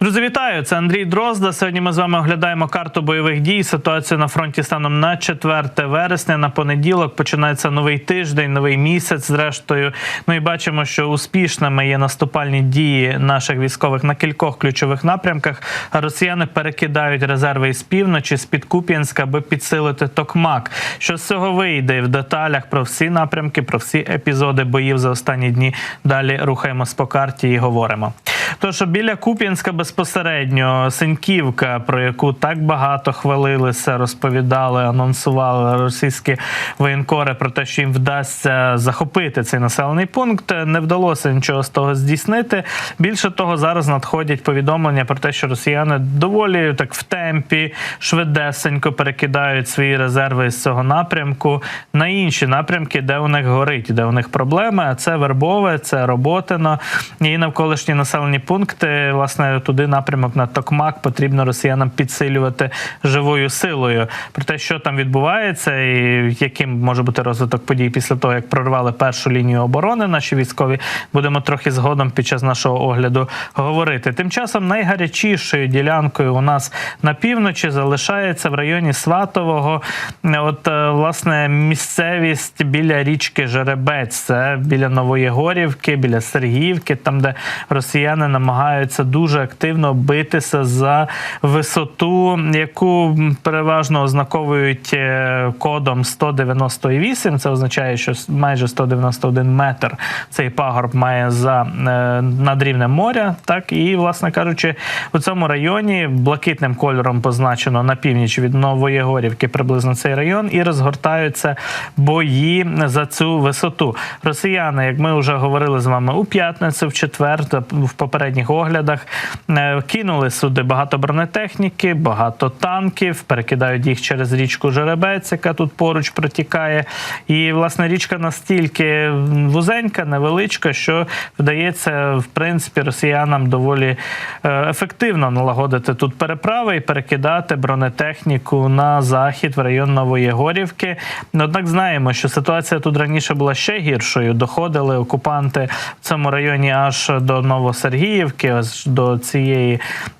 Друзі, вітаю! Це Андрій Дрозда. Сьогодні ми з вами оглядаємо карту бойових дій. Ситуацію на фронті станом на 4 вересня. На понеділок починається новий тиждень, новий місяць. Зрештою, ну і бачимо, що успішними є наступальні дії наших військових на кількох ключових напрямках. Росіяни перекидають резерви із півночі з під Куп'янська, аби підсилити Токмак. Що з цього вийде в деталях про всі напрямки, про всі епізоди боїв за останні дні. Далі рухаємось по карті і говоримо. Тож біля Куп'янська безпосередньо Синьківка, про яку так багато хвалилися, розповідали, анонсували російські воєнкори про те, що їм вдасться захопити цей населений пункт. Не вдалося нічого з того здійснити. Більше того, зараз надходять повідомлення про те, що росіяни доволі так в темпі швидесенько перекидають свої резерви з цього напрямку на інші напрямки, де у них горить, де у них проблеми. А це Вербове, це Роботино і навколишні населені пункти. Власне, туди напрямок на Токмак потрібно росіянам підсилювати живою силою. Про те, що там відбувається, і яким може бути розвиток подій після того, як прорвали першу лінію оборони, наші військові будемо трохи згодом під час нашого огляду говорити. Тим часом найгарячішою ділянкою у нас на півночі залишається в районі Сватового. От е, власне місцевість біля річки Жеребець, це біля Новоєгорівки, біля Сергіївки, там де росіяни намагаються дуже активно битися за висоту, яку переважно ознаковують е, кодом 198. Це означає, що майже 191 метр цей пагорб має за е, над рівнем моря. Так і, власне кажучи, у цьому районі блакитним кольором позначено на північ від Новоєгорівки приблизно цей район, і розгортаються бої за цю висоту. Росіяни, як ми вже говорили з вами у п'ятницю, в четвер, в попередніх оглядах, е, кинули сюди багато бронетехніки, багато танків, перекидають їх через річку Жеребець, яка тут поруч протікає. І власне річка настільки вузенька, невеличка, що вдається в принципі росіянам доволі е, ефективно налагодити тут переправи і перекидати бронетехніку на захід в район Новоєгорівки. Однак знаємо, що ситуація тут раніше була ще гіршою. Доходили окупанти в цьому районі аж до Новосергіївки, аж до цієї,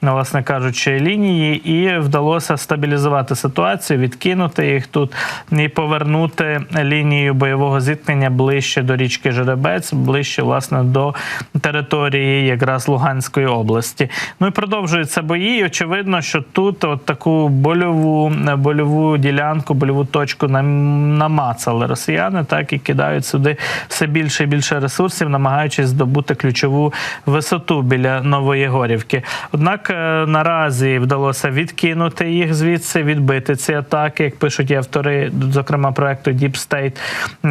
ну, власне кажучи, лінії, і вдалося стабілізувати ситуацію, відкинути їх тут і повернути лінію бойового зіткнення ближче до річки Жеребець, ближче власне до території якраз Луганської області. Ну і продовжуються бої. І очевидно, що тут от таку больову больову ділянку, больову точку намацали росіяни, так і кидають сюди все більше і більше ресурсів, намагаючись здобути ключову висоту біля Новоєгорівки. Однак е, наразі вдалося відкинути їх звідси, відбити ці атаки, як пишуть автори, зокрема проекту Deep State.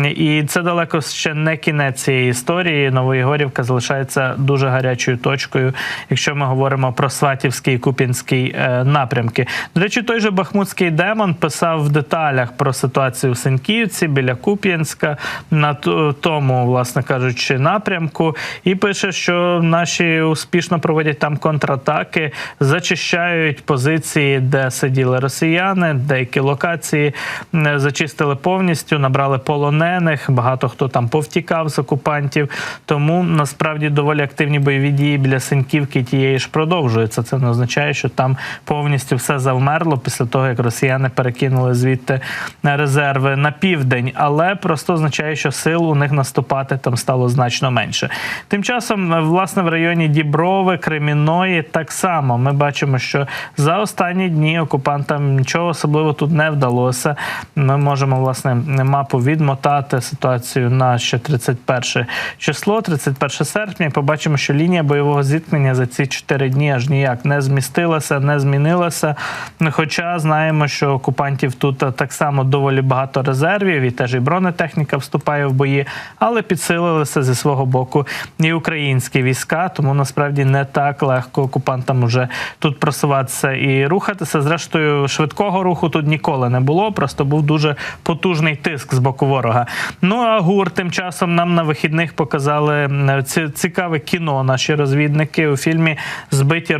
І це далеко ще не кінець цієї історії. Новоєгорівка залишається дуже гарячою точкою, якщо ми говоримо про Сватівський і Купінський е, напрямки. До речі, той же Бахмутський демон писав в деталях про ситуацію в Сеньківці біля Куп'янська на тому, власне кажучи, напрямку, і пише, що наші успішно проводять там контратаки, зачищають позиції, де сиділи росіяни, деякі локації зачистили повністю, набрали полонених. Багато хто там повтікав з окупантів. Тому насправді доволі активні бойові дії біля Синьківки тієї ж продовжуються. Це не означає, що там повністю все завмерло після того, як росіяни перекинули звідти резерви на південь, але просто означає, що сил у них наступати там стало значно менше. Тим часом, власне, в районі Діброви, Креміної так само ми бачимо, що за останні дні окупантам нічого особливо тут не вдалося. Ми можемо власне мапу відмотати ситуацію на ще 31 число, 31 серпня. Побачимо, що лінія бойового зіткнення за ці 4 дні аж ніяк не змістилася, не змінилася. Хоча знаємо, що окупантів тут е, так само доволі багато резервів, і теж і бронетехніка вступає в бої, але підсилилися зі свого боку і українські війська, тому насправді не так легко окупантам уже тут просуватися і рухатися. Зрештою, швидкого руху тут ніколи не було. Просто був дуже потужний тиск з боку ворога. Ну а ГУР тим часом нам на вихідних показали цікаве кіно. Наші розвідники у фільмі Збиті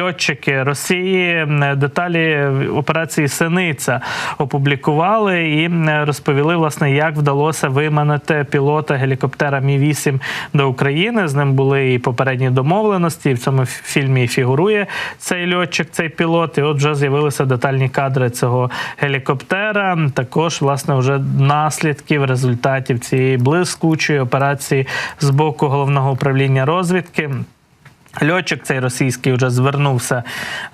льотчики Росії. Деталі операції Синиця опублікували і розповіли, власне, як вдалося виманити пілота гелікоптера Мі 8 до України. З ним були і попередні домовленості. І в цьому фільмі фігурує цей льотчик, цей пілот. І от вже з'явилися детальні кадри цього гелікоптера. Також, власне, вже наслідків результатів цієї блискучої операції з боку головного управління розвідки. Льотчик цей російський вже звернувся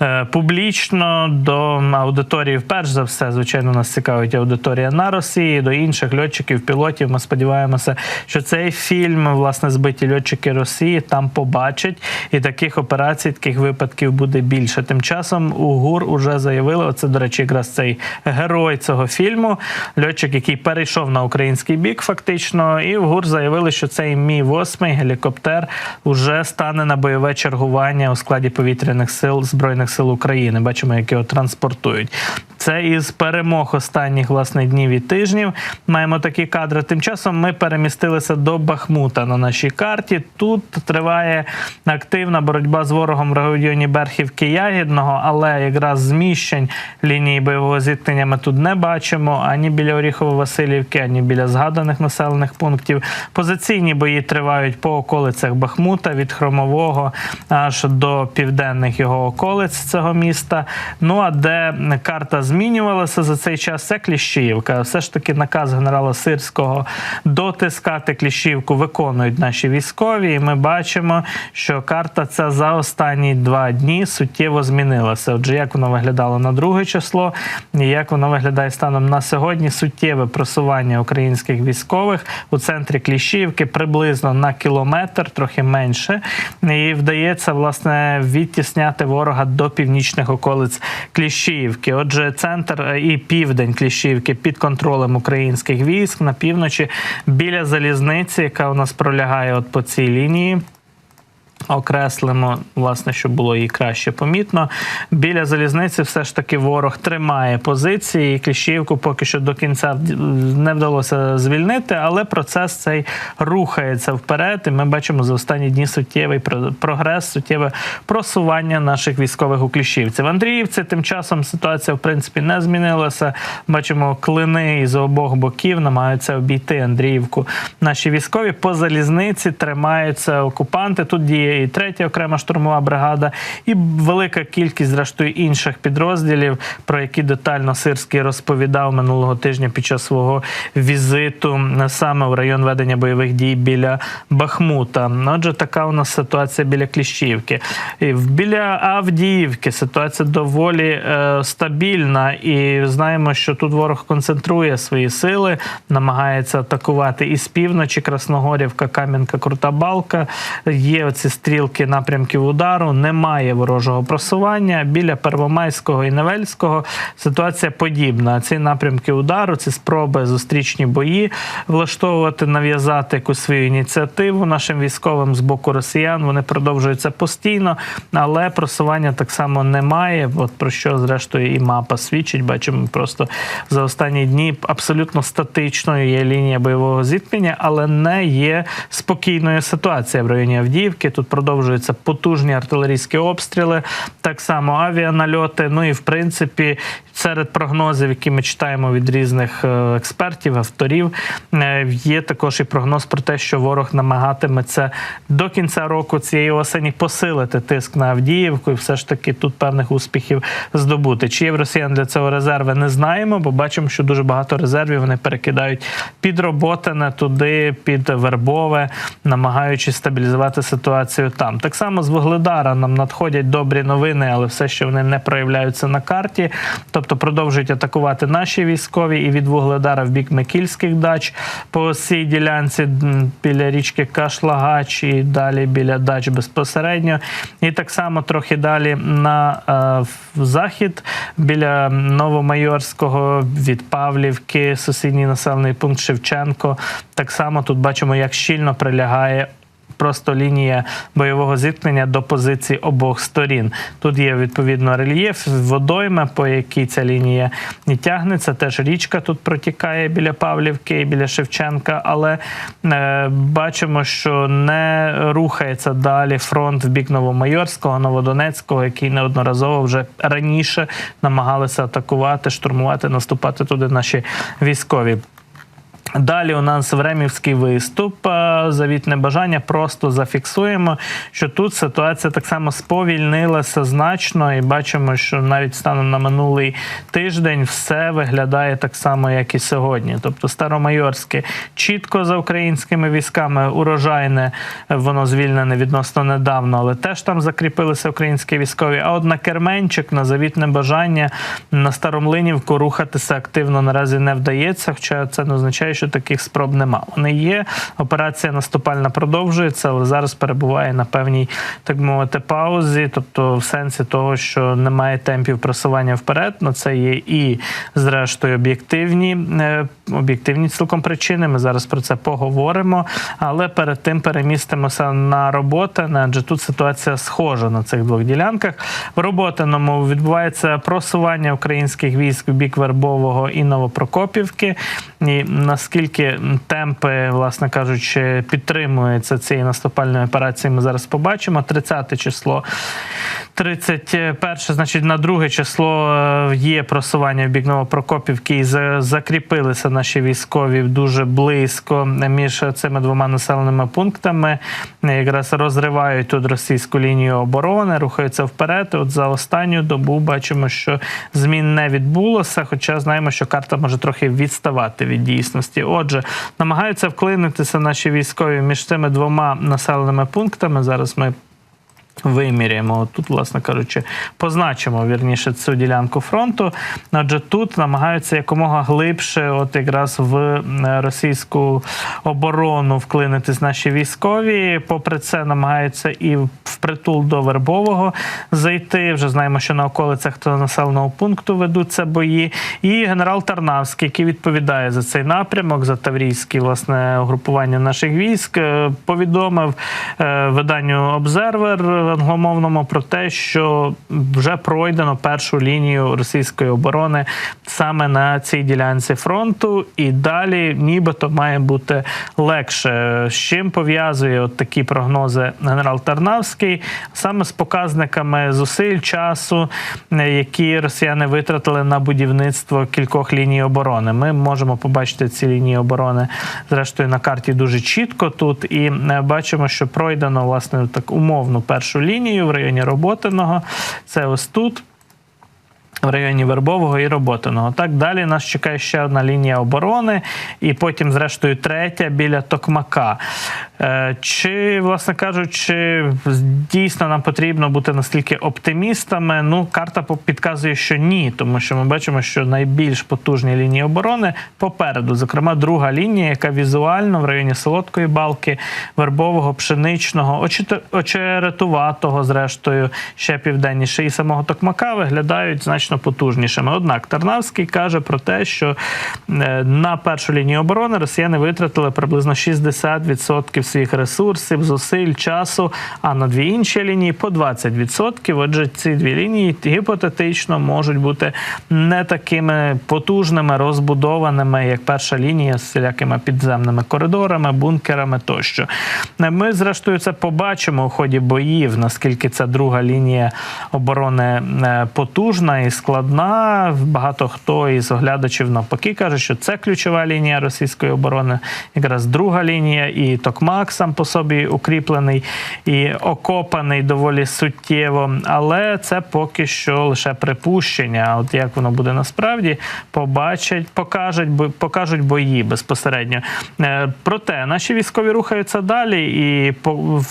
е, публічно до аудиторії. Перш за все, звичайно, нас цікавить аудиторія на Росії, до інших льотчиків, пілотів. Ми сподіваємося, що цей фільм, власне, збиті льотчики Росії там побачать, і таких операцій, таких випадків буде більше. Тим часом у ГУР уже заявили. Оце, до речі, якраз цей герой цього фільму, льотчик, який перейшов на український бік, фактично, і в ГУР заявили, що цей мі 8 гелікоптер уже стане на бойове чергування у складі повітряних сил збройних сил України. Бачимо, як його транспортують. Це із перемог останніх власне днів і тижнів. Маємо такі кадри. Тим часом ми перемістилися до Бахмута на нашій карті. Тут триває активна боротьба з ворогом в районі Берхівки Ягідного, але якраз зміщень лінії бойового зіткнення ми тут не бачимо ані біля Оріхово-Василівки, ані біля згаданих населених пунктів. Позиційні бої тривають по околицях Бахмута від Хромового аж до південних його околиць цього міста. Ну а де карта змінювалася за цей час, це Кліщіївка. Все ж таки наказ генерала Сирського дотискати Кліщіївку виконують наші військові. І ми бачимо, що карта ця за останні два дні суттєво змінилася. Отже, як воно виглядало на друге число, і як воно виглядає станом на сьогодні, суттєве просування українських військових у центрі Кліщіївки приблизно на кілометр, трохи менше. І вдається власне відтісняти ворога до північних околиць Кліщіївки. Отже, центр е, і південь Кліщіївки під контролем українських військ на півночі біля залізниці, яка у нас пролягає от по цій лінії. Окреслимо, власне, щоб було її краще помітно. Біля залізниці все ж таки ворог тримає позиції. Кліщівку поки що до кінця не вдалося звільнити, але процес цей рухається вперед. І ми бачимо за останні дні суттєвий про- прогрес, суттєве просування наших військових у Кліщівці. В Андріївці тим часом ситуація в принципі не змінилася. Бачимо клини із обох боків намагаються обійти Андріївку. Наші військові по залізниці тримаються окупанти. Тут діє і третя окрема штурмова бригада, і велика кількість зрештою інших підрозділів, про які детально Сирський розповідав минулого тижня під час свого візиту саме в район ведення бойових дій біля Бахмута. Отже, така у нас ситуація біля Кліщівки. І біля Авдіївки ситуація доволі е, стабільна, і знаємо, що тут ворог концентрує свої сили, намагається атакувати і з півночі Красногорівка, Кам'янка, Крута Балка. Є оці стрілки напрямків удару, немає ворожого просування. Біля Первомайського і Невельського ситуація подібна. Ці напрямки удару, ці спроби зустрічні бої влаштовувати, нав'язати якусь свою ініціативу нашим військовим з боку росіян. Вони продовжуються постійно, але просування так само немає. От про що зрештою і мапа свідчить. Бачимо просто за останні дні абсолютно статичною є лінія бойового зіткнення, але не є спокійною ситуація в районі Авдіївки. Тут продовжуються потужні артилерійські обстріли, так само авіанальоти. Ну і в принципі, серед прогнозів, які ми читаємо від різних е, експертів, авторів, е, є також і прогноз про те, що ворог намагатиметься до кінця року цієї осені посилити тиск на Авдіївку, і все ж таки тут певних успіхів здобути. Чи є в росіян для цього резерви? Не знаємо, бо бачимо, що дуже багато резервів вони перекидають під роботане туди, під вербове, намагаючись стабілізувати ситуацію там. Так само з Вугледара нам надходять добрі новини, але все, що вони не проявляються на карті. Тобто продовжують атакувати наші військові і від Вугледара в бік Микільських дач по цій ділянці біля річки Кашлагач і далі біля дач безпосередньо. І так само трохи далі на е, в захід біля Новомайорського від Павлівки, сусідній населений пункт Шевченко. Так само тут бачимо, як щільно прилягає просто лінія бойового зіткнення до позицій обох сторін. Тут є відповідно рельєф, водойма, по якій ця лінія і тягнеться. Теж річка тут протікає біля Павлівки і біля Шевченка, але е, бачимо, що не рухається далі фронт в бік Новомайорського, Новодонецького, який неодноразово вже раніше намагалися атакувати, штурмувати, наступати туди наші військові. Далі у нас времівський виступ. е, Завітне бажання. Просто зафіксуємо, що тут ситуація так само сповільнилася значно, і бачимо, що навіть станом на минулий тиждень все виглядає так само, як і сьогодні. Тобто Старомайорське чітко за українськими військами, урожайне е, воно звільнене відносно недавно, але теж там закріпилися українські військові. А от на Керменчик, на завітне бажання, на Старомлинівку рухатися активно наразі не вдається. Хоча це не означає, що таких спроб нема. Вони є. Операція наступальна продовжується, але зараз перебуває на певній, так мовити, паузі, тобто в сенсі того, що немає темпів просування вперед. На це є і, зрештою, об'єктивні е, об'єктивні цілком причини. Ми зараз про це поговоримо. Але перед тим перемістимося на роботи, адже тут ситуація схожа на цих двох ділянках. В роботиному відбувається просування українських військ в бік Вербового і Новопрокопівки. І наскільки темпи, власне кажучи, підтримуються цієї наступальної операції, ми зараз побачимо. 30 число. 31, значить, на друге число е, є просування в бік Новопрокопівки і за- закріпилися наші військові дуже близько між цими двома населеними пунктами. Якраз розривають тут російську лінію оборони, рухаються вперед. От за останню добу бачимо, що змін не відбулося, хоча знаємо, що карта може трохи відставати від дійсності. Отже, намагаються вклинитися наші військові між цими двома населеними пунктами. Зараз ми виміряємо. Тут, власне кажучи, позначимо вірніше цю ділянку фронту. Адже тут намагаються якомога глибше, от якраз в російську оборону вклинитись наші військові. Попри це, намагаються і впритул до Вербового зайти. Вже знаємо, що на околицях того населеного пункту ведуться бої. І генерал Тарнавський, який відповідає за цей напрямок, за таврійське власне угрупування наших військ, е, повідомив е, виданню Обзервер англомовному про те, що вже пройдено першу лінію російської оборони саме на цій ділянці фронту, і далі нібито має бути легше. З чим пов'язує от такі прогнози генерал Тарнавський, саме з показниками зусиль часу, які росіяни витратили на будівництво кількох ліній оборони. Ми можемо побачити ці лінії оборони зрештою на карті дуже чітко тут, і е, бачимо, що пройдено власне так умовну першу лінію в районі Роботиного. Це ось тут. В районі Вербового і Роботиного. Так далі нас чекає ще одна лінія оборони, і потім, зрештою, третя біля Токмака. Е, Чи, власне кажучи, дійсно нам потрібно бути настільки оптимістами? Ну, карта підказує, що ні, тому що ми бачимо, що найбільш потужні лінії оборони попереду, зокрема, друга лінія, яка візуально в районі Солодкої балки, Вербового, Пшеничного, Очеретуватого, зрештою, ще південніше, і самого Токмака виглядають значно потужнішими. Однак Тарнавський каже про те, що е, на першу лінію оборони росіяни витратили приблизно 60% своїх ресурсів, зусиль, часу, а на дві інші лінії по 20%. Отже, ці дві лінії гіпотетично можуть бути не такими потужними, розбудованими, як перша лінія з всілякими підземними коридорами, бункерами тощо. Е, Ми, зрештою, це побачимо у ході боїв, наскільки ця друга лінія оборони е, потужна і складна. Багато хто із оглядачів навпаки каже, що це ключова лінія російської оборони, якраз друга лінія, і Токмак сам по собі укріплений і окопаний доволі суттєво. Але це поки що лише припущення. От як воно буде насправді, побачать, покажуть, покажуть бої безпосередньо. Е, Проте наші військові рухаються далі і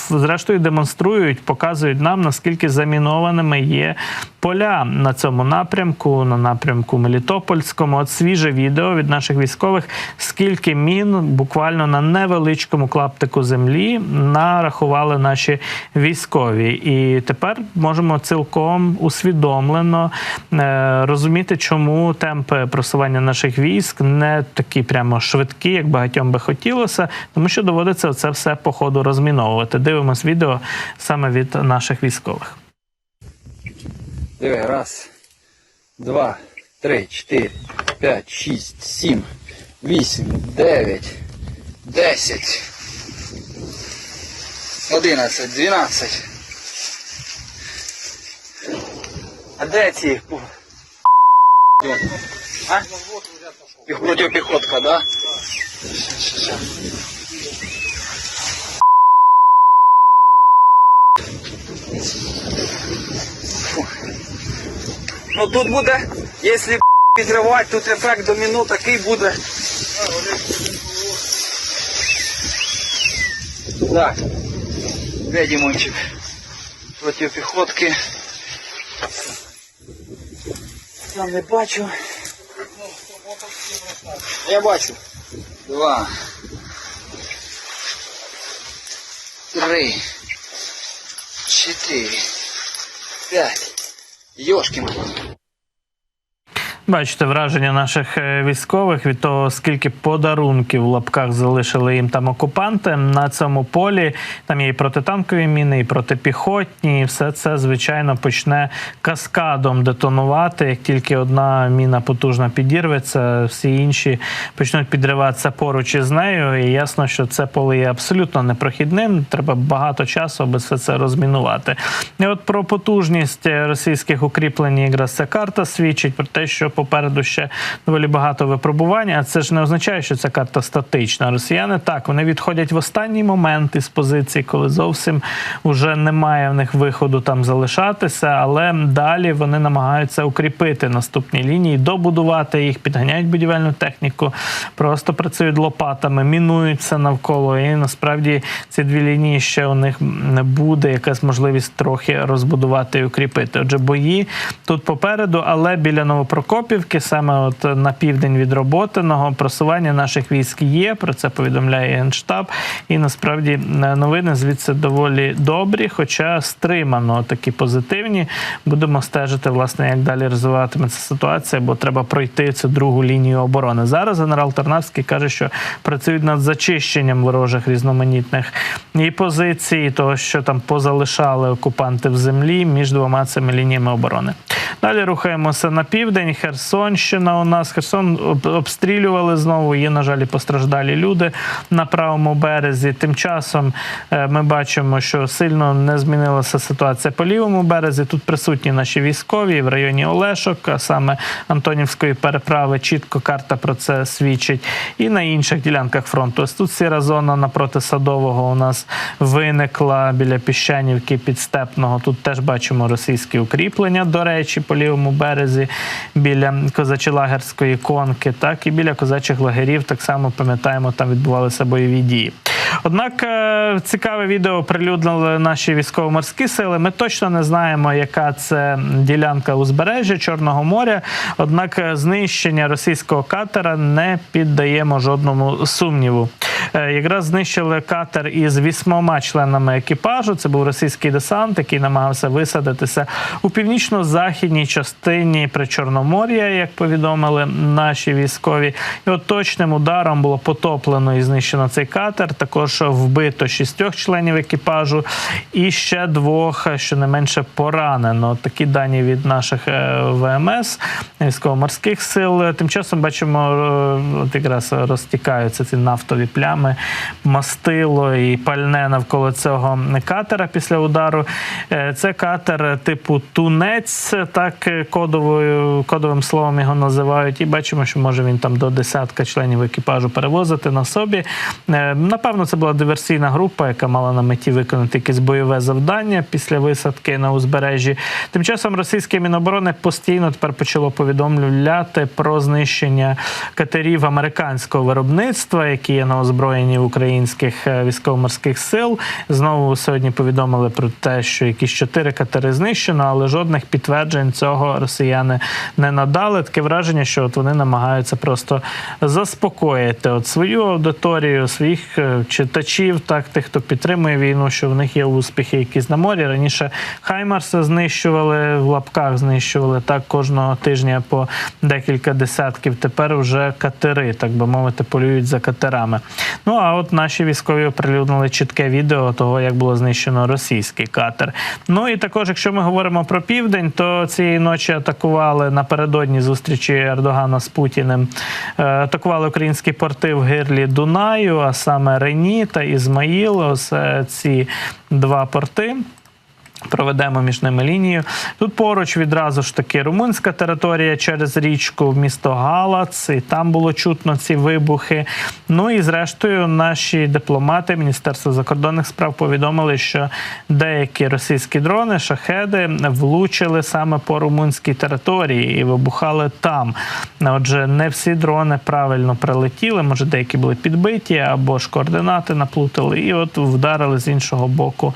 зрештою демонструють, показують нам наскільки замінованими є поля на цьому напрямку, на напрямку Мелітопольському. От свіже відео від наших військових, скільки мін буквально на невеличкому клаптику землі нарахували наші військові. І тепер можемо цілком усвідомлено е, розуміти, чому темпи просування наших військ не такі прямо швидкі, як багатьом би хотілося, тому що доводиться це все по ходу розміновувати. Дивимось відео саме від наших військових. Диви, раз, два, три, чотири, п'ять, шість, сім, вісім, дев'ять, десять, одинадцять, дванадцять. А де ці? А? Піх- Протипіхотка, да? Ща, ща, ща. Ну тут буде, якщо підривати, тут ефект доміно такий буде. Так. Де Дімончик? Проти піхотки. Я не бачу. Я бачу. Два. Три. Чотири. П'ять. Йошкін. Бачите враження наших е, військових від того, скільки подарунків в лапках залишили їм там окупанти на цьому полі. Там є і протитанкові міни, і протипіхотні. І все це звичайно почне каскадом детонувати. Як тільки одна міна потужно підірветься, всі інші почнуть підриватися поруч із нею. І ясно, що це поле є абсолютно непрохідним. Треба багато часу, аби все це розмінувати. І от про потужність російських укріплень якраз ця карта свідчить про те, що попереду ще доволі багато випробувань. А це ж не означає, що ця карта статична. Росіяни так вони відходять в останній момент із позиції, коли зовсім вже немає в них виходу там залишатися, але далі вони намагаються укріпити наступні лінії, добудувати їх, підганяють будівельну техніку, просто працюють лопатами, мінують все навколо. І насправді ці дві лінії ще у них не буде якась можливість трохи розбудувати і укріпити. Отже, бої тут попереду, але біля Новопрокопівки, саме от на південь від роботиного, просування наших військ є. Про це повідомляє генштаб. І насправді е, новини звідси доволі добрі, хоча стримано такі позитивні. Будемо стежити, власне, як далі розвиватиметься ситуація, бо треба пройти цю другу лінію оборони. Зараз генерал Тарнавський каже, що працюють над зачищенням ворожих різноманітних і позицій, того, що там позалишали окупанти в землі між двома цими лініями оборони. Далі рухаємося на південь. Херсонщина у нас Херсон обстрілювали знову. Є, на жаль, постраждалі люди на правому березі. Тим часом е, ми бачимо, що сильно не змінилася ситуація по лівому березі. Тут присутні наші військові в районі Олешок, а саме Антонівської переправи. Чітко карта про це свідчить. І на інших ділянках фронту. Ось тут сіра зона напроти Садового у нас виникла біля Піщанівки Підстепного. Тут теж бачимо російські укріплення, до речі, по лівому березі, біля Козачелагерської конки, так і біля козачих лагерів. Так само пам'ятаємо, там відбувалися бойові дії. Однак е, цікаве відео оприлюднили наші військово-морські сили. Ми точно не знаємо, яка це ділянка узбережжя Чорного моря. Однак е, знищення російського катера не піддаємо жодному сумніву. Е, Якраз знищили катер із вісьмома членами екіпажу. Це був російський десант, який намагався висадитися у північно-західній частині Причорномор'я, як повідомили наші військові. І от точним ударом було потоплено і знищено цей катер. Також вбито шістьох членів екіпажу і ще двох, щонайменше поранено. Такі дані від наших е, ВМС військово-морських сил. Тим часом бачимо, е, от якраз розтікаються ці нафтові плями, мастило і пальне навколо цього катера після удару. Е, Це катер типу тунець, так кодовою кодовим словом його називають. І бачимо, що може він там до десятка членів екіпажу перевозити на собі. Напевно, це буде була диверсійна група, яка мала на меті виконати якесь бойове завдання після висадки на узбережжі. Тим часом російське міноборони постійно тепер почало повідомляти про знищення катерів американського виробництва, які є на озброєнні українських е, військово-морських сил. Знову сьогодні повідомили про те, що якісь чотири катери знищено, але жодних підтверджень цього росіяни не надали. Таке враження, що от вони намагаються просто заспокоїти от свою аудиторію, своїх е, читачів, так тих, хто підтримує війну, що в них є успіхи якісь на морі. Раніше Хаймарси знищували в лапках, знищували так кожного тижня по декілька десятків. Тепер вже катери, так би мовити, полюють за катерами. Ну а от наші військові оприлюднили чітке відео того, як було знищено російський катер. Ну і також, якщо ми говоримо про південь, то цієї ночі атакували напередодні зустрічі Ердогана з Путіним. е, Атакували українські порти в гирлі Дунаю, а саме Рені та Ізмаїл. Ось ці два порти. Проведемо між ними лінію. Тут поруч відразу ж таки румунська територія через річку, місто Галац, і там було чутно ці вибухи. Ну і зрештою, наші дипломати Міністерства закордонних справ повідомили, що деякі російські дрони, шахеди, влучили саме по румунській території і вибухали там. Отже, не всі дрони правильно прилетіли, може, деякі були підбиті або ж координати наплутали, і от вдарили з іншого боку.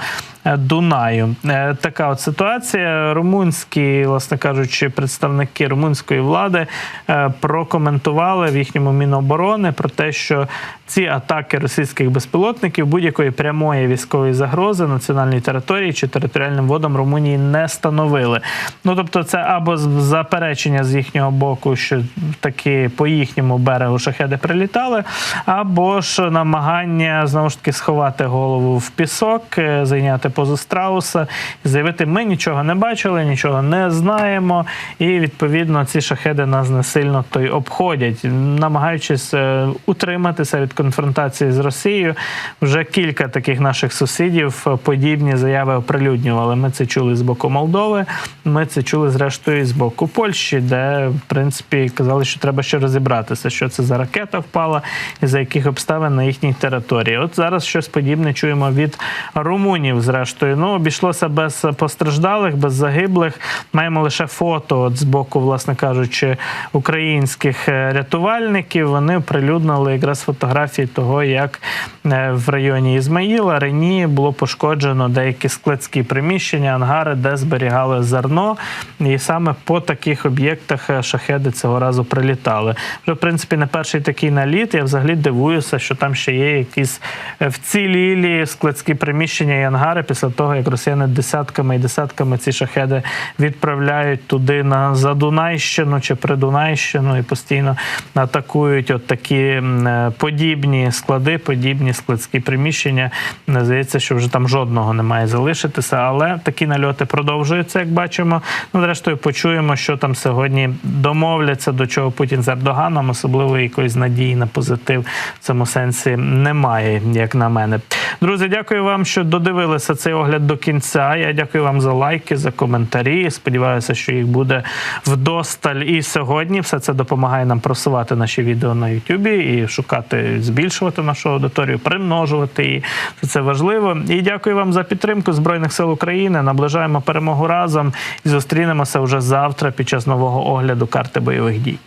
Е, Дунаю. Е, Така от ситуація. Румунські, власне кажучи, представники румунської влади е, прокоментували в їхньому міноборони про те, що ці атаки російських безпілотників будь-якої прямої військової загрози національній території чи територіальним водам Румунії не становили. Ну тобто, це або заперечення з їхнього боку, що таки по їхньому берегу шахеди прилітали, або ж намагання знову ж таки сховати голову в пісок, е, зайняти позу страуса і заявити: ми нічого не бачили, нічого не знаємо. І відповідно ці шахеди нас не сильно то й обходять, намагаючись е, утриматися від конфронтації з Росією. Вже кілька таких наших сусідів е, подібні заяви оприлюднювали. Ми це чули з боку Молдови. Ми це чули зрештою і з боку Польщі, де в принципі казали, що треба ще розібратися, що це за ракета впала і за яких обставин на їхній території. От зараз щось подібне чуємо від румунів. Зрештою, ну обійшлося без постраждалих, без загиблих. Маємо лише фото от з боку, власне кажучи, українських е, рятувальників. Вони оприлюднили якраз фотографії того, як е, в районі Ізмаїла Рені було пошкоджено деякі складські приміщення, ангари, де зберігали зерно. І саме по таких об'єктах е, шахеди цього разу прилітали. Вже в принципі не перший такий наліт. Я взагалі дивуюся, що там ще є якісь е, вцілілі складські приміщення і ангари після того, як росіяни десятками і десятками ці шахеди відправляють туди на Задунайщину чи Придунайщину і постійно атакують от такі е, подібні склади, подібні складські приміщення. Здається, що вже там жодного не має залишитися, але такі нальоти продовжуються, як бачимо. Ну, зрештою, почуємо, що там сьогодні домовляться, до чого Путін з Ердоганом, особливо якоїсь надії на позитив в цьому сенсі немає, як на мене. Друзі, дякую вам, що додивилися цей огляд до кінця. Я дякую вам за лайки, за коментарі. Сподіваюся, що їх буде вдосталь і сьогодні. Все це допомагає нам просувати наші відео на Ютубі і шукати, збільшувати нашу аудиторію, примножувати її. Це важливо. І дякую вам за підтримку Збройних сил України. Наближаємо перемогу разом і зустрінемося вже завтра під час нового огляду карти бойових дій.